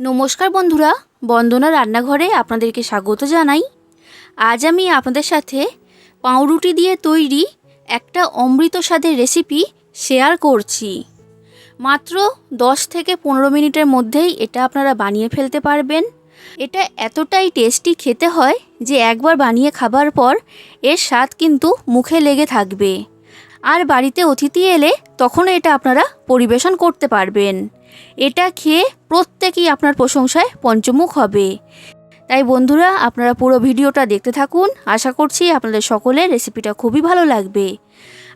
নমস্কার বন্ধুরা, বন্দনা রান্নাঘরে আপনাদেরকে স্বাগত জানাই। আজ আমি আপনাদের সাথে পাউরুটি দিয়ে তৈরি একটা অমৃত স্বাদের রেসিপি শেয়ার করছি। মাত্র 10 থেকে পনেরো মিনিটের মধ্যেই এটা আপনারা বানিয়ে ফেলতে পারবেন। এটা এতটাই টেস্টি খেতে হয় যে একবার বানিয়ে খাবার পর এর স্বাদ কিন্তু মুখে লেগে থাকবে। আর বাড়িতে অতিথি এলে তখনও এটা আপনারা পরিবেশন করতে পারবেন। এটা খেয়ে প্রত্যেকেই আপনার প্রশংসায় পঞ্চমুখ হবে। তাই বন্ধুরা, আপনারা পুরো ভিডিওটা দেখতে থাকুন। আশা করছি আপনাদের সকলের রেসিপিটা খুবই ভালো লাগবে।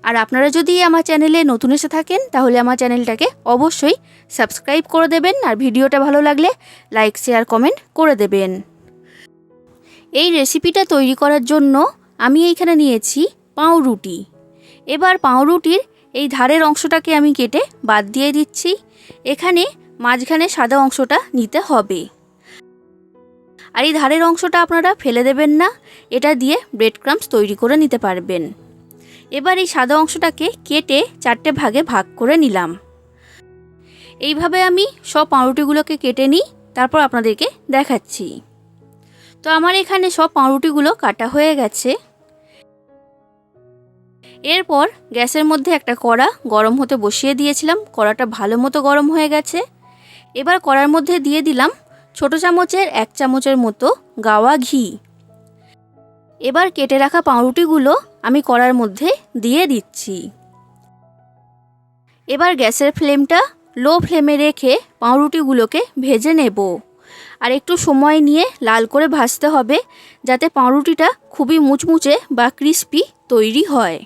আর আপনারা যদি আমার চ্যানেলে নতুন এসে থাকেন, তাহলে আমার চ্যানেলটাকে অবশ্যই সাবস্ক্রাইব করে দেবেন। আর ভিডিওটা ভালো লাগলে লাইক, শেয়ার, কমেন্ট করে দেবেন। এই রেসিপিটা তৈরি করার জন্য আমি এইখানে নিয়েছি পাউরুটি। এবার পাউরুটির এই ধারের অংশটাকে আমি কেটে বাদ দিয়ে দিচ্ছি। এখানে মাঝখানে সাদা অংশটা নিতে হবে। আর এই ধারের অংশটা আপনারা ফেলে দেবেন না, এটা দিয়ে ব্রেড ক্রামস তৈরি করে নিতে পারবেন। এবার এই সাদা অংশটাকে কেটে চারটে ভাগে ভাগ করে নিলাম। এইভাবে আমি সব পাউরুটিগুলোকে কেটে নিই, তারপর আপনাদেরকে দেখাচ্ছি। তো আমার এখানে সব পাউরুটিগুলো কাটা হয়ে গেছে। এরপর গ্যাসের মধ্যে একটা কড়া গরম হতে বসিয়ে দিয়েছিলাম। কড়াটা ভালো মতো গরম হয়ে গেছে। এবার কড়ার মধ্যে দিয়ে দিলাম ছোট চামচের এক চামচের মতো গাওয়া ঘি। এবার কেটে রাখা পাউরুটিগুলো আমি কড়ার মধ্যে দিয়ে দিচ্ছি। এবার গ্যাসের ফ্লেমটা লো ফ্লেমে রেখে পাউরুটিগুলোকে ভেজে নেব। আর একটু সময় নিয়ে লাল করে ভাজতে হবে যাতে পাউরুটিটা খুবই মুচমুচে বা ক্রিস্পি তৈরি হয়।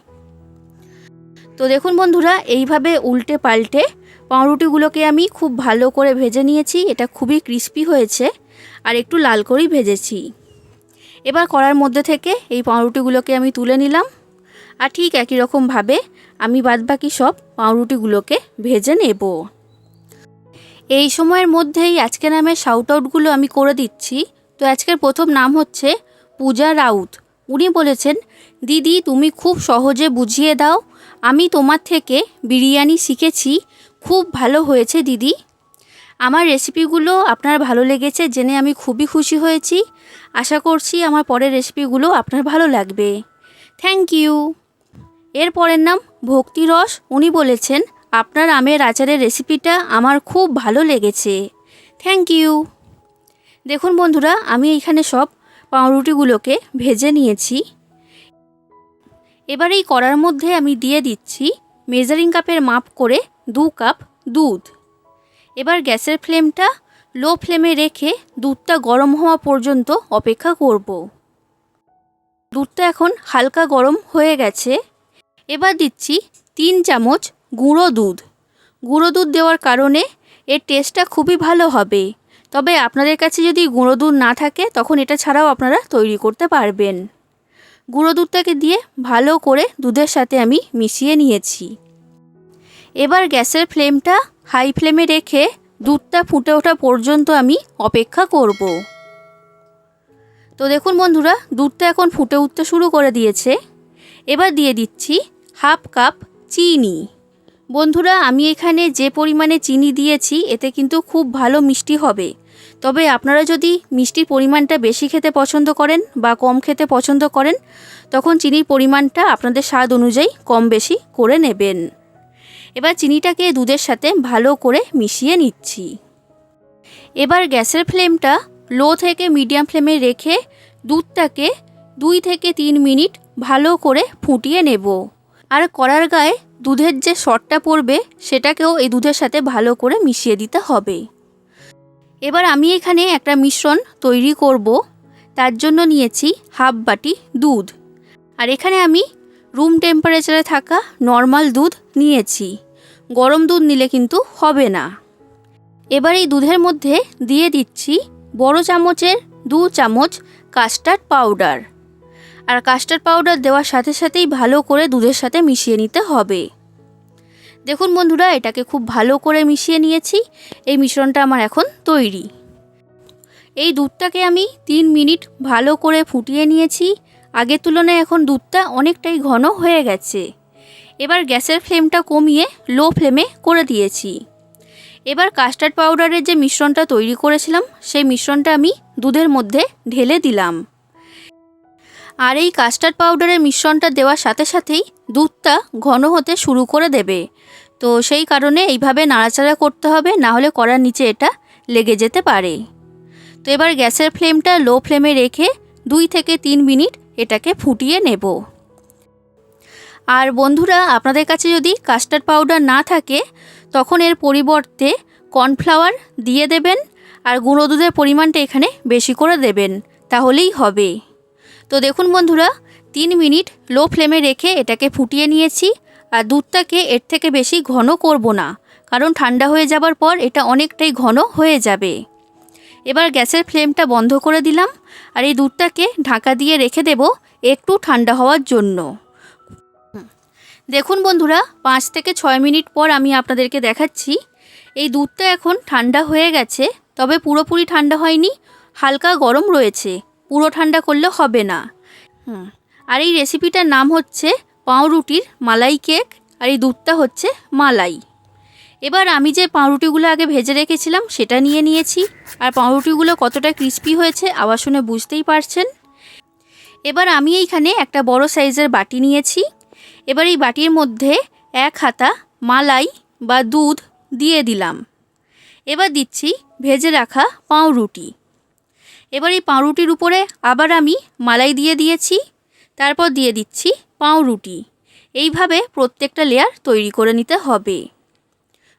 তো দেখুন বন্ধুরা, এইভাবে উল্টে পাল্টে পাউরুটিগুলোকে আমি খুব ভালো করে ভেজে নিয়েছি। এটা খুবই ক্রিস্পি হয়েছে আর একটু লাল করেই ভেজেছি। এবার কড়ার মধ্যে থেকে এই পাউরুটিগুলোকে আমি তুলে নিলাম আর ঠিক একই রকমভাবে আমি বাদবাকি সব পাউরুটিগুলোকে ভেজে নেব। এই সময়ের মধ্যেই আজকে নামের শাউট আউটগুলো আমি করে দিচ্ছি। তো আজকের প্রথম নাম হচ্ছে পূজা রাউত। উনি বলেছেন, দিদি, তুমি খুব সহজে বুঝিয়ে দাও আমি তোমার থেকে বিরিয়ানি শিখেছি। খুব ভালো হয়েছে, দিদি। আমার রেসিপিগুলো আপনার ভালো লেগেছে জেনে আমি খুবই খুশি হয়েছি। আশা করছি আমার পরের রেসিপিগুলো আপনার ভালো লাগবে। থ্যাংক ইউ এর পরের নাম ভক্তিরস উনি বলেছেন, আপনার আমের আচারের রেসিপিটা আমার খুব ভালো লেগেছে। থ্যাংক ইউ দেখুন বন্ধুরা, আমি এখানে সব পাউরুটিগুলোকে ভেজে নিয়েছি। এবার এই কড়ার মধ্যে আমি দিয়ে দিচ্ছি মেজারিং কাপের মাপ করে দু কাপ দুধ। এবার গ্যাসের ফ্লেমটা লো ফ্লেমে রেখে দুধটা গরম হওয়া পর্যন্ত অপেক্ষা করব। দুধটা এখন হালকা গরম হয়ে গেছে। এবার দিচ্ছি তিন চামচ গুঁড়ো দুধ। গুঁড়ো দুধ দেওয়ার কারণে এর টেস্টটা খুবই ভালো হবে। তবে আপনাদের কাছে যদি গুঁড়ো দুধ না থাকে, তখন এটা ছাড়াও আপনারা তৈরি করতে পারবেন। গুঁড়ো দুধটাকে দিয়ে ভালো করে দুধের সাথে আমি মিশিয়ে নিয়েছি। এবার গ্যাসের ফ্লেমটা হাই ফ্লেমে রেখে দুধটা ফুটে ওঠা পর্যন্ত আমি অপেক্ষা করব। তো দেখুন বন্ধুরা, দুধটা এখন ফুটে উঠতে শুরু করে দিয়েছে। এবার দিয়ে দিচ্ছি হাফ কাপ চিনি। বন্ধুরা, আমি এখানে যে পরিমাণে চিনি দিয়েছি, এতে কিন্তু খুব ভালো মিষ্টি হবে। তবে আপনারা যদি মিষ্টির পরিমাণটা বেশি খেতে পছন্দ করেন বা কম খেতে পছন্দ করেন, তখন চিনির পরিমাণটা আপনাদের স্বাদ অনুযায়ী কম বেশি করে নেবেন। এবার চিনিটাকে দুধের সাথে ভালো করে মিশিয়ে নিচ্ছি। এবার গ্যাসের ফ্লেমটা লো থেকে মিডিয়াম ফ্লেমে রেখে দুধটাকে দুই থেকে তিন মিনিট ভালো করে ফুটিয়ে নেব। আর কড়ার গায়ে দুধের যে শটটা পড়বে, সেটাকেও এই দুধের সাথে ভালো করে মিশিয়ে দিতে হবে। এবার আমি এখানে একটা মিশ্রণ তৈরি করব। তার জন্য নিয়েছি হাফ বাটি দুধ। আর এখানে আমি রুম টেম্পারেচারে থাকা নর্মাল দুধ নিয়েছি। গরম দুধ নিলে কিন্তু হবে না। এবার এই দুধের মধ্যে দিয়ে দিচ্ছি বড় চামচের দু চামচ কাস্টার্ড পাউডার আর কাস্টার্ড পাউডার দেওয়ার সাথে সাথেই ভালো করে দুধের সাথে মিশিয়ে নিতে হবে। দেখুন বন্ধুরা, এটাকে খুব ভালো করে মিশিয়ে নিয়েছি। এই মিশ্রণটা আমার এখন তৈরি। এই দুধটাকে আমি তিন মিনিট ভালো করে ফুটিয়ে নিয়েছি। আগের তুলনায় এখন দুধটা অনেকটাই ঘন হয়ে গেছে। এবার গ্যাসের ফ্লেমটা কমিয়ে লো ফ্লেমে করে দিয়েছি। এবার কাস্টার্ড পাউডারের যে মিশ্রণটা তৈরি করেছিলাম, সেই মিশ্রণটা আমি দুধের মধ্যে ঢেলে দিলাম। আর এই কাস্টার্ড পাউডারের মিশ্রণটা দেওয়ার সাথে সাথেই দুধটা ঘন হতে শুরু করে দেবে। তো সেই কারণে এইভাবে নাড়াচাড়া করতে হবে, না হলে কড়ার নিচে এটা লেগে যেতে পারে। তো এবার গ্যাসের ফ্লেমটা লো ফ্লেমে রেখে দুই থেকে তিন মিনিট এটাকে ফুটিয়ে নেব। আর বন্ধুরা, আপনাদের কাছে যদি কাস্টার্ড পাউডার না থাকে, তখন এর পরিবর্তে কর্নফ্লাওয়ার দিয়ে দেবেন আর গুঁড়ো দুধের পরিমাণটা এখানে বেশি করে দেবেন, তাহলেই হবে। তো দেখুন বন্ধুরা, তিন মিনিট লো ফ্লেমে রেখে এটাকে ফুটিয়ে নিয়েছি। আর দুধটাকে এর থেকে বেশি ঘন করব না, কারণ ঠান্ডা হয়ে যাবার পর এটা অনেকটাই ঘন হয়ে যাবে। এবার গ্যাসের ফ্লেমটা বন্ধ করে দিলাম, আর এই দুধটাকে ঢাকা দিয়ে রেখে দেব একটু ঠান্ডা হওয়ার জন্য। দেখুন বন্ধুরা, পাঁচ থেকে ছয় মিনিট পর আমি আপনাদেরকে দেখাচ্ছি। এই দুধটা এখন ঠান্ডা হয়ে গেছে, তবে পুরোপুরি ঠান্ডা হয়নি, হালকা গরম রয়েছে, পুরো ঠান্ডা করলে হবে না। আর এই রেসিপিটার নাম হচ্ছে পাউরুটির মালাই কেক আর এই দুধটা হচ্ছে মালাই। এবার আমি যে পাউরুটিগুলো আগে ভেজে রেখেছিলাম, সেটা নিয়ে নিয়েছি। আর পাউরুটিগুলো কতটা ক্রিস্পি হয়েছে, আবার শুনে বুঝতেই পারছেন। এবার আমি এইখানে একটা বড় সাইজের বাটি নিয়েছি। এবার এই বাটির মধ্যে এক হাতা মালাই বা দুধ দিয়ে দিলাম। এবার দিচ্ছি ভেজে রাখা পাউরুটি। এবার এই পাউরুটির উপরে আবার আমি মালাই দিয়ে দিয়েছি। তারপর দিয়ে দিচ্ছি পাউরুটি। এইভাবে প্রত্যেকটা লেয়ার তৈরি করে নিতে হবে।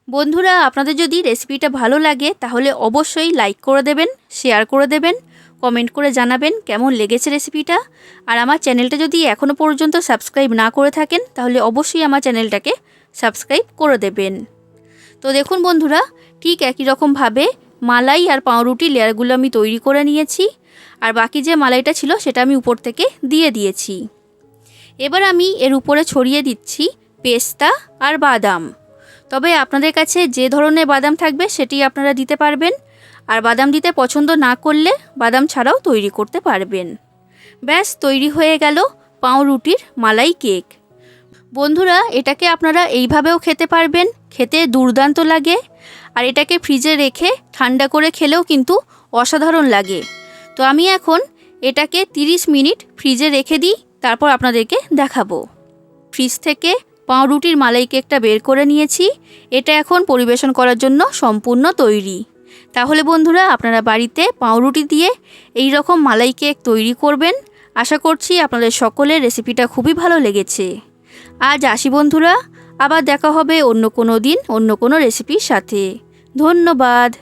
বন্ধুরা, আপনাদের যদি রেসিপিটা ভালো লাগে, তাহলে অবশ্যই লাইক করে দেবেন শেয়ার করে দেবেন কমেন্ট করে জানাবেন কেমন লেগেছে রেসিপিটা আর আমার চ্যানেলটা যদি এখনও পর্যন্ত সাবস্ক্রাইব না করে থাকেন, তাহলে অবশ্যই আমার চ্যানেলটাকে সাবস্ক্রাইব করে দেবেন। তো দেখুন বন্ধুরা, ঠিক একই রকমভাবে মালাই আর পাউরুটি লেয়ারগুলো আমি তৈরি করে নিয়েছি। আর বাকি যে মালাইটা ছিল, সেটা আমি উপর থেকে দিয়ে দিয়েছি। এবার আমি এর উপরে ছড়িয়ে দিচ্ছি পেস্তা আর বাদাম। তবে আপনাদের কাছে যে ধরনের বাদাম থাকবে সেটি আপনারা দিতে পারবেন। আর বাদাম দিতে পছন্দ না করলে বাদাম ছাড়াও তৈরি করতে পারবেন। ব্যাস, তৈরি হয়ে গেল পাউরুটির মালাই কেক। বন্ধুরা, এটাকে আপনারা এইভাবেও খেতে পারবেন। খেতে দুর্দান্ত লাগে। আর এটাকে ফ্রিজে রেখে ঠান্ডা করে খেলেও কিন্তু অসাধারণ লাগে। তো আমি এখন এটাকে 30 মিনিট ফ্রিজে রেখে দিই। তারপর আপনাদেরকে দেখাবো। ফ্রিজ থেকে পাউরুটির মালাই কেকটা বের করে নিয়েছি। এটা এখন পরিবেশন করার জন্য সম্পূর্ণ তৈরি। তাহলে বন্ধুরা, আপনারা বাড়িতে পাউরুটি দিয়ে এই রকম মালাই কেক তৈরি করবেন। আশা করছি আপনাদের সকলের রেসিপিটা খুবই ভালো লেগেছে। আজ আসি বন্ধুরা, আবার দেখা হবে অন্য কোনো দিন, অন্য কোনো রেসিপির সাথে। ধন্যবাদ।